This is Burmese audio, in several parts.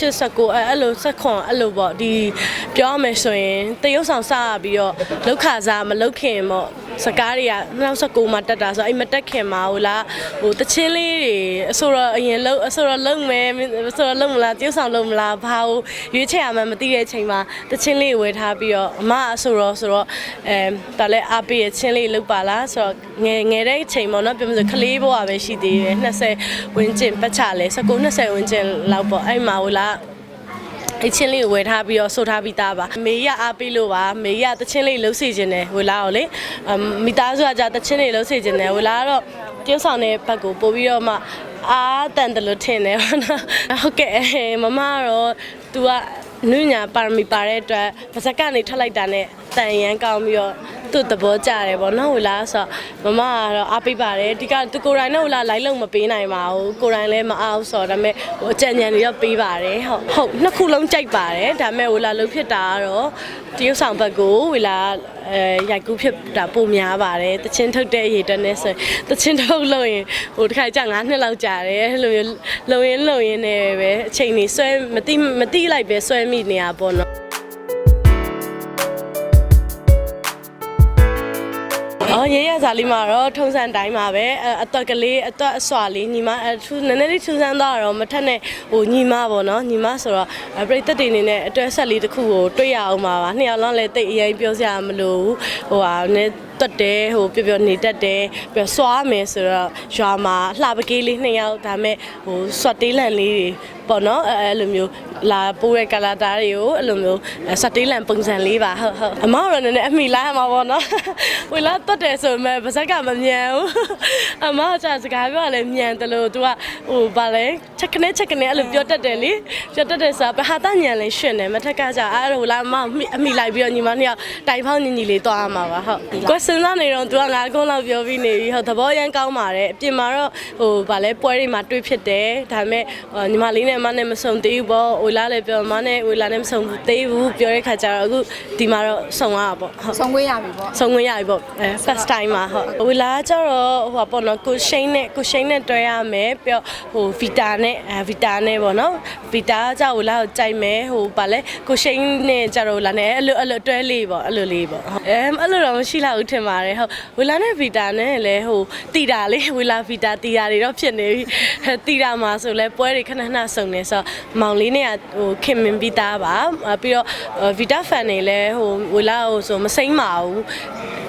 89အဲ့အဲ့လိုစက်ခွန်အဲ့လိုပေါ့ဒီပြောရမယ်ဆိုရင်တရုတ်ဆောင်စရပြီးတော့လောက်ခါစားမလောက်ခင်ပေါ့စကားတွေက2019မှာတက်တာဆိုအဲ့မတက်ခင်မှာဟိုလားဟိုတချင်းလေးတွေအဆိုတော့အရင်လုံးအဆိုတော့လုံးမယ်အဆိုတော့လုံးမလားတရုတ်ဆောင်လုံးမလားဘာဟိုရွေးချယ်ရမှမသိတဲ့အချိန်မှာတချင်းလေးဝယ်ထားပြီးတော့အမအဆိုတော့ဆိုတော့အဲဒါလည်းအားပေးရချင်းလေးလောက်ပါလားဆိုတော့ငယ်ငယ်တဲ့အချိန်ပေါ့နော်ပြောမလို့ခလေးဘဝပဲရှိသေးတယ်20ဝန်းကျင်ပတ်ချလဲ19 20ဝန်းကျင်လောက်ပေါ့အဲ့မှာဟိုလား အချင်းလေးကိုဝယ်ထားပြီးတော့ဆိုထားပြီးသားပါမေရအားပေးလို့ပါမေရတချင်းလေးလှုပ်စီခြင်းတယ်ဝလာကိုလေအမ်မိသားစုကကြာတချင်းလေးလှုပ်စီခြင်းတယ်ဝလာကတော့တရုတ်ဆောင်တဲ့ဘက်ကိုပို့ပြီးတော့မှအာတန်တယ်လို့ထင်တယ်ပေါ့နော်ဟုတ်ကဲ့မမကတော့ तू က နုညာပါရမီပါတဲ့အတွက်ပါဇက်ကနေထွက်လိုက်တာနဲ့တန်ရန်ကောင်းပြီးတော့သူ့သဘောကျတယ်ပေါ့နော်ဟိုလားဆိုတော့မမကတော့အားပေးပါတယ်ဒီကသူကိုယ်တိုင်နဲ့ဟိုလားလိုက်လုံးမပေးနိုင်ပါဘူးကိုယ်တိုင်လည်းမအားဆိုတော့ဒါပေမဲ့ဟိုအကြံဉာဏ်တွေတော့ပေးပါတယ်ဟုတ်ဟုတ်နှစ်ခုလုံးကြိုက်ပါတယ်ဒါပေမဲ့ဟိုလားလုံးဖြစ်တာကတော့တရုတ်ဆောင်ဘက်ကိုဟိုလားအဲရိုက်ကူးဖြစ်တာပုံများပါတယ်တချင်းထုတ်တဲ့ရေတက်နဲ့ဆိုရင်တချင်းထုတ်လို့ရင်ဟိုတစ်ခါကြာ9နှစ်လောက်ကြာတယ်အဲ့လိုမျိုးလုံရင်လုံရင်နဲ့ပဲအချိန်ကြီးဆွဲမတိမတိလိုက်ပဲဆွဲမိနေရပေါ့နော် အော်ရရစာလေးမှာတော့ထုံးစံတိုင်းမှာပဲအအသွက်ကလေးအသွက်အစွာလေးညီမအထူးနည်းနည်းလေးထူးဆန်းသွားတော့မထက်နဲ့ဟိုညီမပေါ့နော်ညီမဆိုတော့အပရိသတ်တွေအနေနဲ့အတွဲဆက်လေးတစ်ခုကိုတွေ့ရအောင်ပါပါနှစ်ယောက်လုံးလည်းတိတ်အရင်ပြောစရာမလိုဘူးဟိုဟာနည်းတွတ်တယ်ဟိုပျော်ပျော်နေတတ်တယ်ပြီးတော့စွာမယ်ဆိုတော့ရွာမှာလှပကေးလေးနှစ်ယောက်ဒါမဲ့ဟိုဆွတ်တေးလန်လေးတွေ ပေါ့နော်အဲအဲ့လိုမျိုးလာပိုးတဲ့ကလာတာတွေကိုအဲ့လိုမျိုးဆွတ်တေးလန်ပုံစံလေးပါဟုတ်ဟုတ်အမေကတော့နည်းနည်းအမိလာမှာပေါ့နော်ဝေလာတွတ်တယ်ဆိုပေမဲ့ပါဇက်ကမမြန်ဘူးအမကကြာစကားပြောရလဲမြန်တယ်လို့ तू ကဟိုဗာလဲချက်ကနေချက်ကနေအဲ့လိုပြောတတ်တယ်လေပြောတတ်တယ်ဆိုတာဘာသာညံလဲရှင်တယ်မထက်ကကြာအဲ့လိုလာအမအမိလိုက်ပြီးတော့ညီမနှစ်ယောက်တိုင်ဖောင်းညီညီလေးသွားရမှာပါဟုတ်ကွယ်စင်စားနေတော့ तू ကငါကုန်းလောက်ပြောပြီးနေပြီဟုတ်သဘောရမ်းကောင်းပါတယ်အပြင်မှာတော့ဟိုဗာလဲပွဲတွေမှာတွေ့ဖြစ်တယ်ဒါပေမဲ့ညီမလေးနဲ့အမနဲ့မဆုံသေးဘူးပေါ့ဝေလာလည်းပြောအမနဲ့ဝေလာနဲ့မဆုံသေးဘူးပြောတဲ့ခါကျတော့အခုဒီမှာတော့ဆုံရတာပေါ့ဟုတ်ဆုံးခွင့်ရပြီပေါ့ဆုံးဝင်ရပြီပေါ့အဲ first time မှာဟုတ်ဝီလာကျတော့ဟိုပါပေါ့နော်ကိုရှိန်နဲ့ကိုရှိန်နဲ့တွဲရမယ်ပြီးတော့ဟိုဗီတာနဲ့အဲဗီတာနဲ့ပေါ့နော်ဗီတာကျဝီလာကိုကြိုက်မယ်ဟိုပါလဲကိုရှိန်နဲ့ကျတော့ဝီလာနဲ့အဲ့လိုအဲ့လိုတွဲလေးပေါ့အဲ့လိုလေးပေါ့ဟုတ်အဲအဲ့လိုတော့မရှိလောက်ဘူးထင်ပါတယ်ဟုတ်ဝီလာနဲ့ဗီတာနဲ့လည်းဟိုတီတာလေးဝီလာဗီတာတီတာတွေတော့ဖြစ်နေပြီအဲတီတာမှာဆိုလဲပွဲတွေခဏခဏစုံနေဆိုတော့မောင်လေးနဲ့ကဟိုခင်မင်ပြီးသားပါအဲပြီးတော့ဗီတာဖန်တွေလည်းဟိုဝီလာဟိုဆိုမစိမ့်ပါဘူး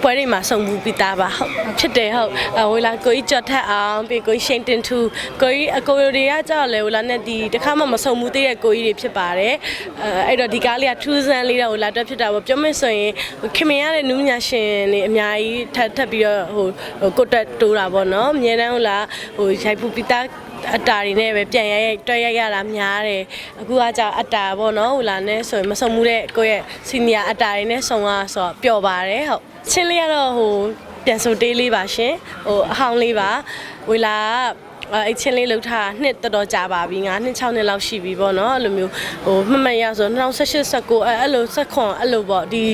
ပွဲတွေမှာစုံမှုပြီးသားပါဟုတ်ဖြစ်တယ်ဟုတ်အဝေလာကိုကြီးကြော်ထက်အောင်ပြီးကိုကြီးရှိန်တင်ထူကိုကြီးအကိုတွေကကြောက်လဲဝေလာနဲ့ဒီတခါမှမစုံမှုသေးတဲ့ကိုကြီးတွေဖြစ်ပါတယ်အဲအဲ့တော့ဒီကားလေးကထူးဆန်းလေးတော့ဝေလာတက်ဖြစ်တာပေါ့ပြောမဆိုရင်ခင်မင်ရတဲ့နူးညာရှင်တွေအများကြီးထပ်ထပ်ပြီးတော့ဟိုဟိုကိုတက်တိုးတာပေါ့နော်အများတန်းဟိုလာဟိုရိုက်ပူပြီးသားအတာတွေနဲ့ပဲပြန်ရရတွဲရရတာများတယ်အခုကကြာအတာပေါ့နော်ဟိုလာနဲ့ဆိုရင်မစုံမှုတဲ့ကိုယ့်ရဲ့စီနီယာအတာတွေနဲ့စုံရဆိုတော့ပျော်ပါတယ်ဟုတ် ချင်းလေးကတော့ဟိုပြန်ဆိုတေးလေးပါရှင်ဟိုအဟောင်းလေးပါဝေလာက အဲ့ချင်းလေးလှုပ်ထားနှစ်တော်တော်ကြာပါပြီငါနှစ်6နှစ်လောက်ရှိပြီပေါ့နော်အဲ့လိုမျိုးဟိုမှတ်မှတ်ရဆို2018 19အဲ့အဲ့လိုဆက်ခွန်အဲ့လိုပေါ့ဒီ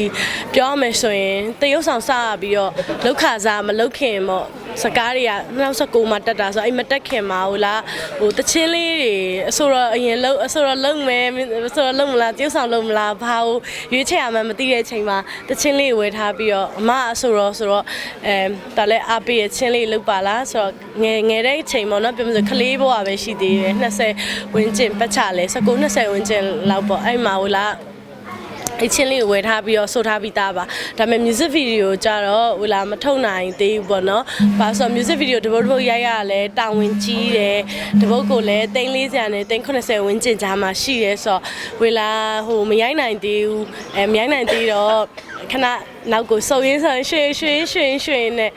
ပြောရမယ်ဆိုရင်တရုတ်ဆောင်စရပြီးတော့လောက်ခါစားမလောက်ခင်ပေါ့စကားတွေက2019မှာတက်တာဆိုအဲ့မတက်ခင်မှာဟိုလားဟိုတချင်းလေးတွေအဆိုတော့အရင်လုံးအဆိုတော့လုံးမယ်အဆိုတော့လုံးမလားတရုတ်ဆောင်လုံးမလားဘာဟိုရွေးချယ်ရမှမသိတဲ့အချိန်မှာတချင်းလေးဝယ်ထားပြီးတော့အမအဆိုတော့ဆိုတော့အဲဒါလည်းအားပေးရချင်းလေးလောက်ပါလားဆိုတော့ငယ်ငယ်တဲ့အချိန်ပေါ့နော်ပြောမလို့ခလေးဘဝပဲရှိသေးတယ်20ဝန်းကျင်ပတ်ချလဲ19 20ဝန်းကျင်လောက်ပေါ့အဲ့မှာဟိုလားအချင်းလေးကိုဝယ်ထားပြီးတော့ဆိုထားပြီးသားပါဒါပေမဲ့ music video ကြတော့ဟိုလာမထုတ်နိုင်သေးဘူးပေါ့နော်။ဘာလို့ဆိုတော့ music video တပုတ်တပုတ်ရိုက်ရလဲတာဝန်ကြီးတယ်တပုတ်ကိုလည်း340နဲ့380ဝန်းကျင်ကြားမှာရှိရဲဆိုတော့ဝေလာဟိုမရိုက်နိုင်သေးဘူးအဲမရိုက်နိုင်သေးတော့ခဏနောက်ကိုစုံရင်းစုံရွှေရွှေရွှေရွှေနဲ့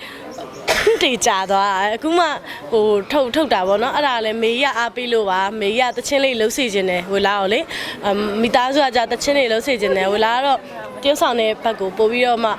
တေကြသွားတာအခုမှဟိုထုတ်ထုတ်တာပေါ့နော်အဲ့ဒါလည်းမေရအားပေးလို့ပါမေရတချင်းလေးလှုပ်စီခြင်းတယ်ဝလာကိုလေအမ်မိသားစုကကြာတချင်းလေးလှုပ်စီခြင်းတယ်ဝလာကတော့တရုတ်ဆောင်တဲ့ဘက်ကိုပို့ပြီးတော့မှ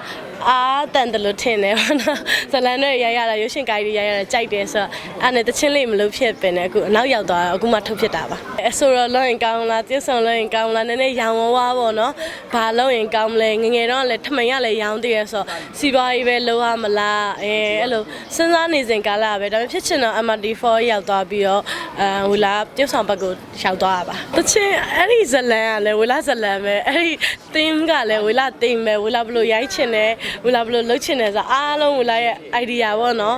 အားတန်တယ်လို့ထင်တယ်ပေါ့နော်ဇလန်တွေရိုက်ရတာရုပ်ရှင်ကိုင်းတွေရိုက်ရတာကြိုက်တယ်ဆိုတော့အဲ့နဲ့တချင်းလေးမလို့ဖြစ်ပင်တယ်အခုအနောက်ရောက်သွားတော့အခုမှထုတ်ဖြစ်တာပါအဲဆိုတော့လောရင်ကောင်းလားပြည့်စုံလောရင်ကောင်းလားနည်းနည်းရောင်ဝဝပေါ့နော်ဘာလောရင်ကောင်းမလဲငငယ်တော့လည်းထမင်ရလည်းရောင်တည်ရဆိုတော့စီပွားရေးပဲလိုရမလားအဲအဲ့လိုစဉ်းစားနေစဉ်ကာလပဲဒါပေမဲ့ဖြစ်ချင်တော့ MRT4 ရောက်သွားပြီးတော့အဲဟိုလာပြုတ်ဆောင်ဘက်ကိုရောက်သွားတာပါတချင်းအဲ့ဒီဇလန်ကလည်းဝလာဇလန်ပဲအဲ့ဒီ theme ကလည်းဝလာ theme ပဲဝလာဘလို့ရိုက်ချင်တယ်ဝလာဘလို့လှုပ်ချင်တယ်ဆိုတော့အားလုံးဝလာရဲ့ idea ပေါ့နော်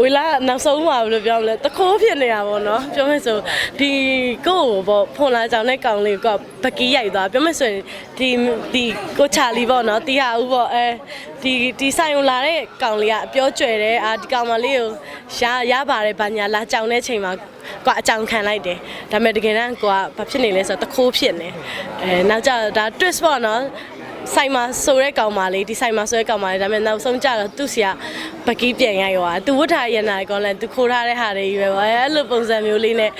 ဝလာနောက်ဆုံးမှာဘယ်လိုပြောမလဲတခိုးဖြစ်နေတာပေါ့နော်ပြောမယ်ဆိုဒီကိုယ့်ကိုပေါ့ဖွန်လာကြောင်တဲ့ကောင်လေးကဘကီးရိုက်သွားပြောမယ်ဆိုရင်ဒီဒီကိုချာလီပေါ့နော်တီဟာဦးပေါ့အဲဒီဒီဆိုင်ကိုလာတဲ့ကောင်လေးကအပြောကျွယ်တယ်အာဒီကောင်မလေးကိုရရပါတယ်ဘာညာလာကြောင်တဲ့ချိန်မှာကွာအကြောင်ခံလိုက်တယ်ဒါပေမဲ့တကယ်တမ်းကွာဘာဖြစ်နေလဲဆိုတော့တခိုးဖြစ်နေအဲနောက်ကျတော့ဒါ twist ပေါ့နော် ဆိုင်မှာဆိုရဲကောင်မလေးဒီဆိုင်မှာဆိုရဲကောင်မလေးဒါပေမဲ့နောက်ဆုံးကျတော့သူ့ဆီကပကီးပြန်ရိုက်သွားသူဝတ်ထားရနာကောလည်းသူခိုးထားတဲ့ဟာတွေရွယ်ပါအဲ့လိုပုံစံမျိုးလေးနဲ့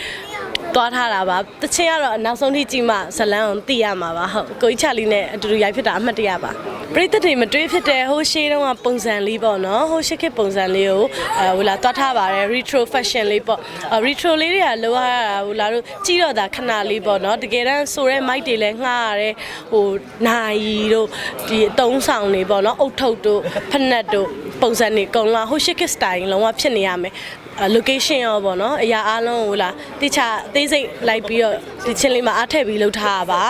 သွားထားတာပါတချင်းကတော့နောက်ဆုံးထိကြည့်မှဇလန်းအောင်သိရမှာပါဟုတ်ကိုကြီးချလီနဲ့အတူတူရိုက်ဖြစ်တာအမှတ်တရပါပရိသတ်တွေမတွေးဖြစ်တဲ့ဟိုရှေးတုန်းကပုံစံလေးပေါ့နော်ဟိုရှေးခေတ်ပုံစံလေးကိုအဲဟိုလာသွားထားပါတယ် retro fashion လေးပေါ့အဲ retro လေးတွေကလောရတာဟိုလာတို့ကြည့်တော့တာခဏလေးပေါ့နော်တကယ်တမ်းဆိုရဲ mic တွေလည်းငှားရတယ်ဟိုနိုင်တို့ဒီအတုံးဆောင်တွေပေါ့နော်အုတ်ထုတ်တို့ဖက်နက်တို့ပုံစံတွေအကုန်လုံးဟိုရှေးခေတ် style လုံးဝဖြစ်နေရမယ်အဲ location ရောပေါ့နော်အရာအားလုံးဟိုလာတိချအသေးစိတ်လိုက်ပြီးတော့ဒီချင်းလေးမှာအားထည့်ပြီးလုပ်ထားတာပါ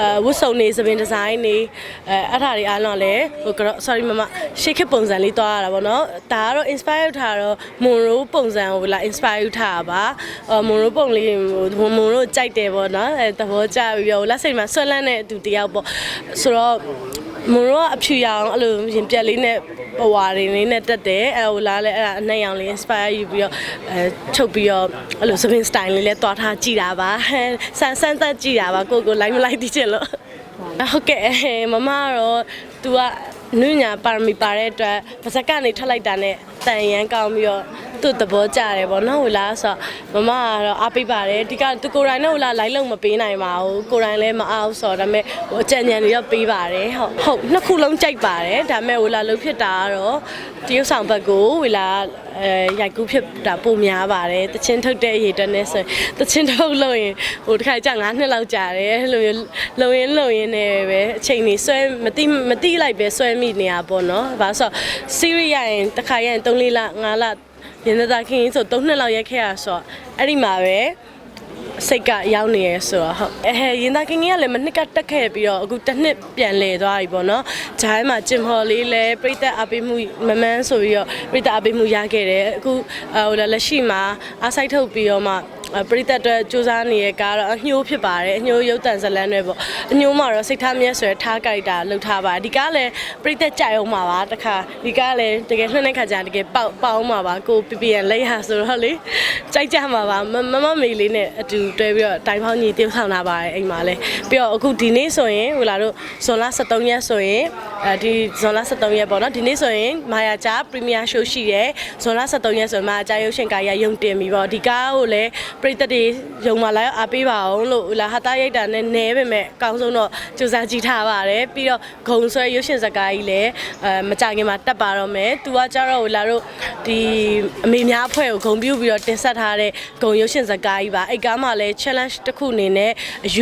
အဲဝတ်စုံနေသပင်ဒီဇိုင်းနေအဲအဲ့ဒါတွေအားလုံးလည်းဟိုကတော့ sorry မမရှေးခေတ်ပုံစံလေးသွားရတာပေါ့နော်ဒါကတော့ inspire ထားတော့ Monro ပုံစံကိုလာ inspire ထားတာပါအဲ Monro ပုံလေးဟို Monro ကြိုက်တယ်ပေါ့နော်အဲသဘောကျပြီးတော့လက်စိတ်မှာဆွဲလန်းတဲ့သူတယောက်ပေါ့ဆိုတော့မွန်ရောအဖြူရောင်အဲ့လိုရင်ပြက်လေးနဲ့ ပဝါတွေလေးနဲ့တက်တယ်အဲ့ဟိုလားလဲအဲ့ဒါအနှံ့ရောင်လေး inspire ယူပြီးတော့အဲချုပ်ပြီးတော့အဲ့လို spin style လေးလဲတွားထားကြည့်တာပါဆန်းဆန်းသက်ကြည့်တာပါကိုကို line မလိုက်သိချင်လို့ဟုတ်ကဲ့မမကတော့ तू ကနုညာပါရမီပါတဲ့အတွက်ပါစက်ကနေထွက်လိုက်တာနဲ့ တန်ရန်ကောင်းပြီးတော့သူ့သဘောကျတယ်ပေါ့နော်ဟိုလားဆိုတော့မမကတော့အားပေးပါတယ်ဒီကသူကိုယ်တိုင်နဲ့ဟိုလားလိုက်လုံးမပေးနိုင်ပါဘူးကိုယ်တိုင်လည်းမအားဆိုတော့ဒါပေမဲ့ဟိုအကြံဉာဏ်တွေတော့ပေးပါတယ်ဟုတ်ဟုတ်နှစ်ခုလုံးကြိုက်ပါတယ်ဒါပေမဲ့ဟိုလားလှုပ်ဖြစ်တာကတော့တရုတ်ဆောင်ဘက်ကိုဟိုလား အဲရိုက်ကူးဖြစ်တာပုံများပါတယ်တချင်းထုတ်တဲ့ရေတက်နဲ့ဆိုရင်တချင်းထုတ်လို့ရင်ဟိုတစ်ခါကြာ9နှစ်လောက်ကြာတယ်အဲ့လိုမျိုးလုံရင်လုံရင်နဲ့ပဲအချိန်ကြီးဆွဲမတိမတိလိုက်ပဲဆွဲမိနေရပေါ့နော်ဘာလို့ဆိုတော့ series ရရင်တစ်ခါရရင်3 4လ5လရင်သက်သာခင်းဆို3နှစ်လောက်ရက်ခဲ့ရဆိုတော့အဲ့ဒီမှာပဲ စိတ်ကရောက်နေရဲဆိုတော့ဟုတ်အဲရင်သားကင်းကြီးကလည်းမနှစ်ကတက်ခဲ့ပြီးတော့အခုတစ်နှစ်ပြန်လဲသွားပြီပေါ့နော်ဂျိုင်းမှာဂျင်ဟော်လေးလဲပြိသက်အပေးမှုမမန်းဆိုပြီးတော့ပြိသက်အပေးမှုရခဲ့တယ်အခုဟိုလက်ရှိမှာအားဆိုင်ထုတ်ပြီးတော့မှ ပရိသတ်အတွက်စူးစမ်းနေတဲ့ကားတော့အညှိုးဖြစ်ပါတယ်အညှိုးရုပ်တံဇလန်းတွေပေါ့အညှိုးမှာတော့စိတ်ထားမြတ်ဆိုရထားကြိုက်တာလှုပ်ထားပါတယ်ဒီကားလည်းပရိသတ်ကြိုက်အောင်ပါပါတခါဒီကားလည်းတကယ်လှမ်းတဲ့ခါကျတကယ်ပေါက်ပေါအောင်ပါပါကိုပီပီရန်လက်ရဆိုတော့လေကြိုက်ကြမှာပါမမမေလေးနဲ့အတူတွဲပြီးတော့တိုင်ဖောင်းညီတယောက်ဆောင်လာပါတယ်အိမ်မှာလည်းပြီးတော့အခုဒီနေ့ဆိုရင်ဟိုလာတို့ဇွန်လ23ရက်ဆိုရင်အဲဒီဇွန်လ23ရက်ပေါ့နော်ဒီနေ့ဆိုရင်မာယာချာပရီမီယာရှိုးရှိတယ်ဇွန်လ23ရက်ဆိုရင်မာယာချာရုပ်ရှင်ကားရရုံတင်ပြီပေါ့ဒီကားကိုလည်းပရိသတ်တွေရုံမှာလာအားပေးပါအောင်လို့ဟိုလာဟာတာရိုက်တာနဲ့နဲပဲမဲ့အကောင်းဆုံးတော့စူးစမ်းကြည့်ထားပါတယ်ပြီးတော့ဂုံဆွဲရုပ်ရှင်ဇာတ်ကားကြီးလည်းအဲမကြခင်မှာတက်ပါတော့မယ်သူကကြတော့ဟိုလာတို့ဒီအမေများအဖွဲ့ကိုဂုံပြုပြီးတော့တင်ဆက်ထားတဲ့ဂုံရုပ်ရှင်ဇာတ်ကားကြီးပါအဲ့ကားမှာလည်း challenge တစ်ခုအနေနဲ့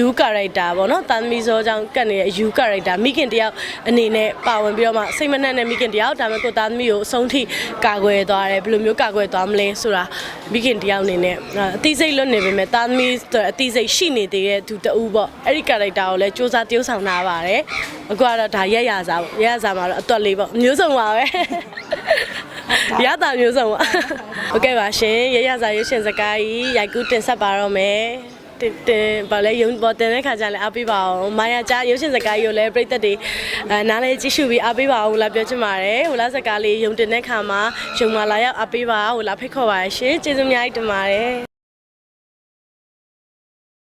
U character ပေါ့နော်တာသမီဇောကြောင့်ကတ်နေတဲ့ U character မိခင်တယောက်အနေနဲ့ပါဝင်ပြီးတော့မှစိတ်မနှက်တဲ့မိခင်တယောက်ဒါပေမဲ့ကိုသားသမီးကိုအဆုံးထိကာကွယ်သွားတယ်ဘယ်လိုမျိုးကာကွယ်သွားမလဲဆိုတာမိခင်တယောက်အနေနဲ့အသိစိတ်လွတ်နေပေမဲ့သားသမီးဆိုအသိစိတ်ရှိနေသေးတဲ့သူတူပေါ့အဲ့ဒီ character ကိုလည်းစူးစမ်းတယောက်ဆောင်ထားပါတယ်အခုကတော့ဒါရက်ရစားပေါ့ရက်ရစားမှာတော့အသွက်လေးပေါ့မျိုးစုံပါပဲရတာမျိုးစုံပါဟုတ်ကဲ့ပါရှင်ရရစားရွှေရှင်စကားကြီးရိုက်ကူးတင်ဆက်ပါတော့မယ်တင်တင်ဘာလဲရုံပေါ်တင်တဲ့ခါကျလည်းအားပေးပါအောင်မာယာချာရုပ်ရှင်စကားကြီးကိုလည်းပြိသက်တွေအဲနားလေးကြည့်ရှုပြီးအားပေးပါအောင်လာပြောချင်ပါတယ်ဟိုလားစကားလေးရုံတင်တဲ့ခါမှာရုံမှာလာရောက်အားပေးပါဟိုလားဖိတ်ခေါ်ပါရှင်ကျေးဇူးအများကြီးတင်ပါတယ်